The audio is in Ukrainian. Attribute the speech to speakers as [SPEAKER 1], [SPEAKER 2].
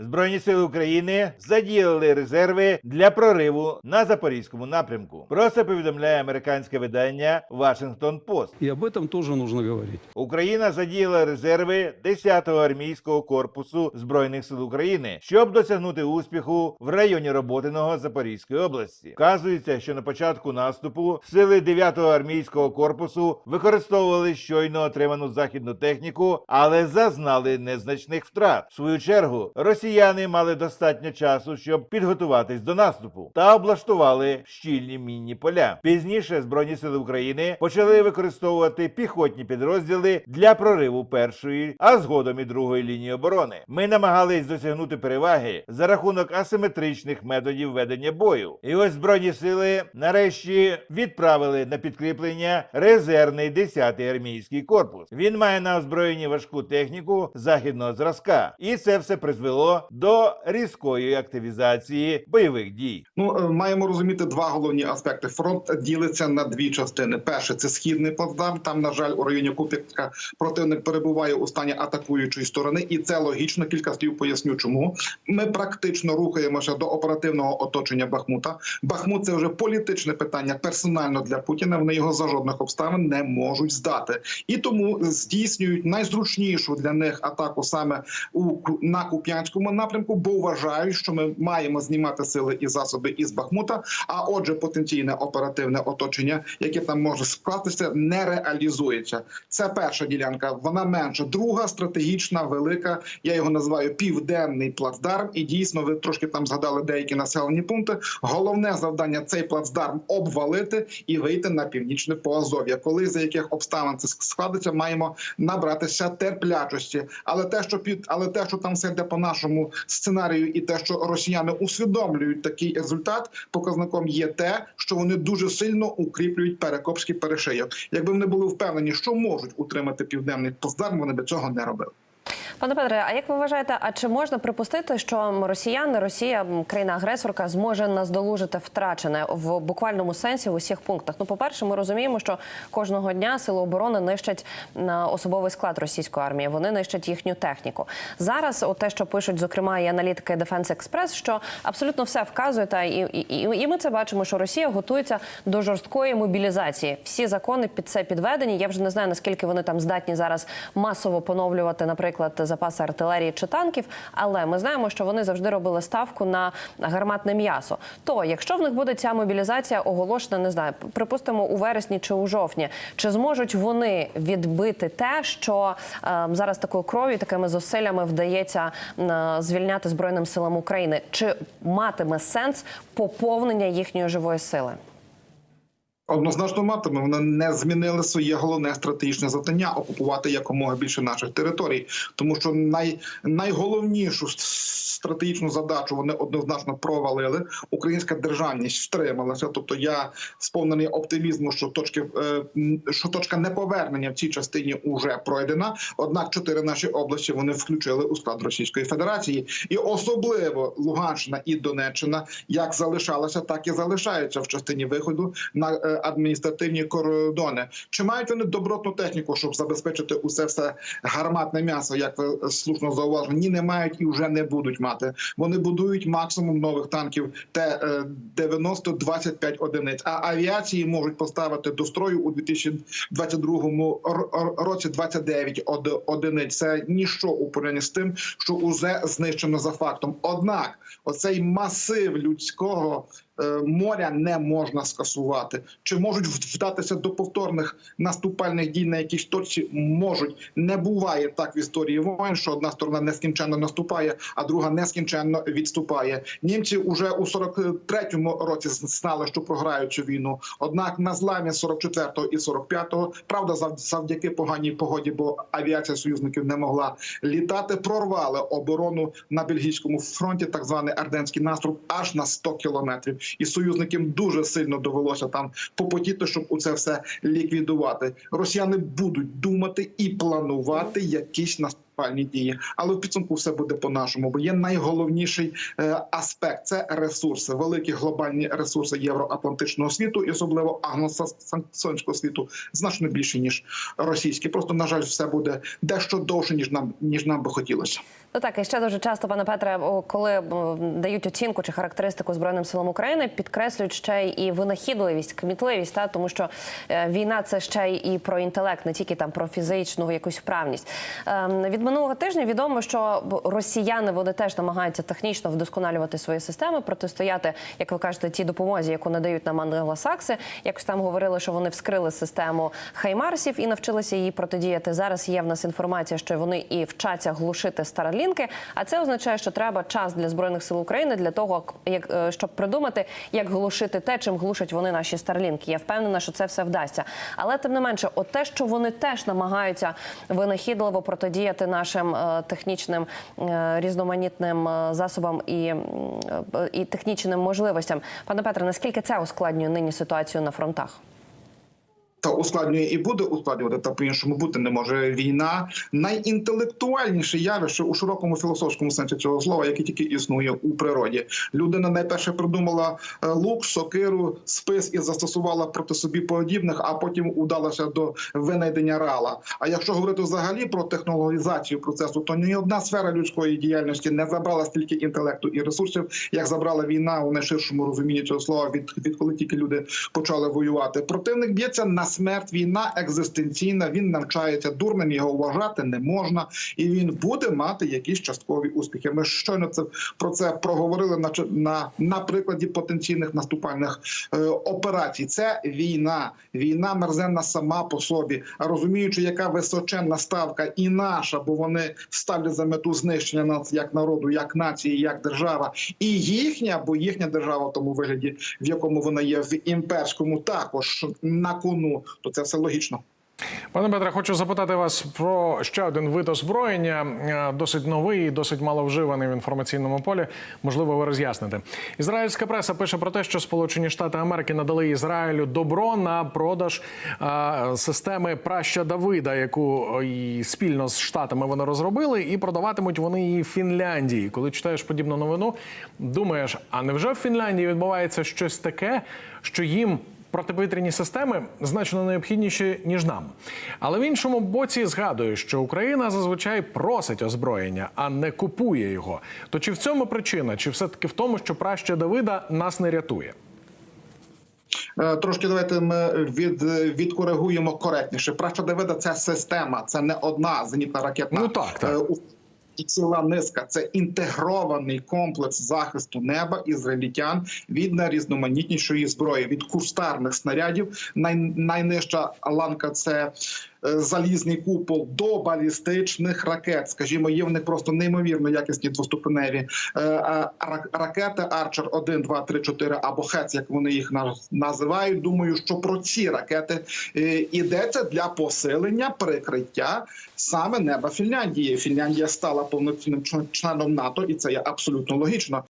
[SPEAKER 1] Збройні сили України задіяли резерви для прориву на запорізькому напрямку. Про це повідомляє американське видання Washington Post.
[SPEAKER 2] И об этом тоже нужно говорить.
[SPEAKER 1] Україна задіяла резерви 10-го армійського корпусу збройних сил України, щоб досягнути успіху в районі Роботиного Запорізької області. Вказується, що на початку наступу сили 9-го армійського корпусу використовували щойно отриману західну техніку, але зазнали незначних втрат. В свою чергу росіяни мали достатньо часу, щоб підготуватись до наступу та облаштували щільні мінні поля. Пізніше збройні сили України почали використовувати піхотні підрозділи для прориву першої, а згодом і другої лінії оборони. Ми намагались досягнути переваги за рахунок асиметричних методів ведення бою. І ось збройні сили нарешті відправили на підкріплення резервний 10-й армійський корпус. Він має на озброєнні важку техніку західного зразка, і це все призвело до різкої активізації бойових дій.
[SPEAKER 3] Ну е, маємо розуміти два головні аспекти. Фронт ділиться на дві частини. Перше це східний плацдарм. Там, на жаль, у районі Куп'янська противник перебуває у стані атакуючої сторони, і це логічно. Кілька слів поясню, чому ми практично рухаємося до оперативного оточення Бахмута. Бахмут це вже політичне питання персонально для Путіна. Вони його за жодних обставин не можуть здати, і тому здійснюють найзручнішу для них атаку саме у на Куп'янському напрямку, бо вважають, що ми маємо знімати сили і засоби із Бахмута. А отже, потенційне оперативне оточення, яке там може скластися, не реалізується. Це перша ділянка. Вона менша. Друга стратегічна, велика. Я його називаю південний плацдарм. І дійсно, ви трошки там згадали деякі населені пункти. Головне завдання цей плацдарм обвалити і вийти на північне Поазов'я. Коли за яких обставин це складеться, маємо набратися терплячості. Але те, що під але те, що там все йде по нашому сценарію, і те, що росіяни усвідомлюють такий результат, показником є те, що вони дуже сильно укріплюють перекопський перешийок. Якби вони були впевнені, що можуть утримати південний плацдарм, вони би цього не робили.
[SPEAKER 4] Пане Петре, а як ви вважаєте, а чи можна припустити, що росіяни, Росія, країна-агресорка, зможе наздолужити втрачене в буквальному сенсі в усіх пунктах? Ну, по-перше, ми розуміємо, що кожного дня сили оборони нищать особовий склад російської армії. Вони нищать їхню техніку. Зараз, от те, що пишуть, зокрема, і аналітики Defense Express, що абсолютно все вказує, та і, і, і ми це бачимо, що Росія готується до жорсткої мобілізації. Всі закони під це підведені. Я вже не знаю наскільки вони там здатні зараз масово поновлювати, наприклад, запаси артилерії чи танків. Але ми знаємо, що вони завжди робили ставку на гарматне м'ясо. То якщо в них буде ця мобілізація оголошена, не знаю, припустимо у вересні чи у жовтні, чи зможуть вони відбити те, що е, зараз такою кров'ю, такими зусиллями вдається е, звільняти збройним силам України? Чи матиме сенс поповнення їхньої живої сили?
[SPEAKER 3] Однозначно матиме, вони не змінили своє головне стратегічне завдання окупувати якомога більше наших територій, тому що най, найголовнішу стратегічну задачу вони однозначно провалили. Українська державність втрималася. Тобто я сповнений оптимізму, що точки е, що точка неповернення в цій частині уже пройдена. Однак чотири наші області вони включили у склад Російської Федерації, і особливо Луганщина і Донеччина як залишалася, так і залишаються в частині виходу на е, адміністративні кордони. Чи мають вони добротну техніку, щоб забезпечити усе все гарматне м'ясо? Як ви слушно зауважили? Ні, не мають і вже не будуть мати. Вони будують максимум нових танків Т-90-25 одиниць. А авіації можуть поставити до строю у 2022 р- р- році 29 од- одиниць. Це ніщо у порівнянні з тим, що уже знищено за фактом. Однак, оцей масив людського моря не можна скасувати. Чи можуть вдатися до повторних наступальних дій на якійсь точці? Можуть. Не буває так в історії воєн, що одна сторона нескінченно наступає, а друга нескінченно відступає. Німці уже у 43-му році знали, що програють цю війну. Однак на зламі 44-го і 45-го, правда, зав- завдяки поганій погоді, бо авіація союзників не могла літати, прорвали оборону на бельгійському фронті, так званий Арденський наступ, аж на 100 кілометрів. І союзникам дуже сильно довелося там попотіти, щоб у це все ліквідувати. Росіяни будуть думати і планувати якісь нас- наступальні дії. Але в підсумку все буде по-нашому, бо є найголовніший е, аспект це ресурси, великі глобальні ресурси євроатлантичного світу, і особливо англосаксонського світу, значно більше ніж російські. Просто на жаль, все буде дещо довше ніж нам ніж нам би хотілося.
[SPEAKER 4] Ну так і ще дуже часто, пане Петре, коли дають оцінку чи характеристику збройним силам України, підкреслюють ще і винахідливість, кмітливість, та тому що е, війна це ще і про інтелект, не тільки там про фізичну якусь вправність. Ем, від минулого тижня відомо, що росіяни вони теж намагаються технічно вдосконалювати свої системи, протистояти, як ви кажете, тій допомозі, яку надають нам англосакси. Якось там говорили, що вони вскрили систему хаймарсів і навчилися її протидіяти. Зараз є в нас інформація, що вони і вчаться глушити старлінки. А це означає, що треба час для збройних сил України для того, як е, щоб придумати, як глушити те, чим глушать вони наші старлінки. Я впевнена, що це все вдасться. Але тим не менше, от те, що вони теж намагаються винахідливо протидіяти нашим е, технічним е, різноманітним е, засобам і, і технічним можливостям. Пане Петре, наскільки це ускладнює нині ситуацію на фронтах?
[SPEAKER 3] Та ускладнює і буде ускладнювати, та по-іншому бути не може. Війна найінтелектуальніше явище у широкому філософському сенсі цього слова, яке тільки існує у природі. Людина найперше придумала е, лук, сокиру, спис і застосувала проти собі подібних, а потім удалася до винайдення рала. А якщо говорити взагалі про технологізацію процесу, то ні одна сфера людської діяльності не забрала стільки інтелекту і ресурсів, як забрала війна у найширшому розумінні цього слова, від відколи тільки люди почали воювати. Противник б'ється на смерть. Війна екзистенційна. Він навчається дурним. Його вважати не можна, і він буде мати якісь часткові успіхи. Ми щойно це про це проговорили на на, на прикладі потенційних наступальних е, операцій. Це війна. Війна мерзенна сама по собі. А розуміючи, яка височенна ставка і наша, бо вони ставлять за мету знищення нас як народу, як нації, як держава, і їхня, бо їхня держава в тому вигляді, в якому вона є в імперському, також на кону, то це все логічно.
[SPEAKER 5] Пане Петре, хочу запитати вас про ще один вид озброєння, е, досить новий, і досить маловживаний в інформаційному полі. Можливо, ви роз'ясните. Ізраїльська преса пише про те, що Сполучені Штати Америки надали Ізраїлю добро на продаж е, системи праща Давида, яку е, і спільно з штатами вони розробили, і продаватимуть вони її в Фінляндії. Коли читаєш подібну новину, думаєш, а невже в Фінляндії відбувається щось таке, що їм протиповітряні системи значно необхідніші ніж нам. Але в іншому боці згадую, що Україна зазвичай просить озброєння, а не купує його. То чи в цьому причина, чи все таки в тому, що праща Давида нас не рятує?
[SPEAKER 3] Е, Трошки давайте ми від, відкоригуємо коректніше. Праща Давида це система, це не одна зенітна ракетна.
[SPEAKER 5] Ну, так, так.
[SPEAKER 3] І ціла низка це інтегрований комплекс захисту неба ізраїльтян від найрізноманітнішої зброї, від кустарних снарядів. Най, найнижча ланка це залізний купол до балістичних ракет. Скажімо, є в них просто неймовірно якісні двоступеневі е, ракети Арчер 1, 2, 3, 4 або ХЕЦ, як вони їх називають. Думаю, що про ці ракети е, йдеться для посилення прикриття саме неба Фінляндії. Фінляндія стала повноцінним членом НАТО, і це є абсолютно логічно.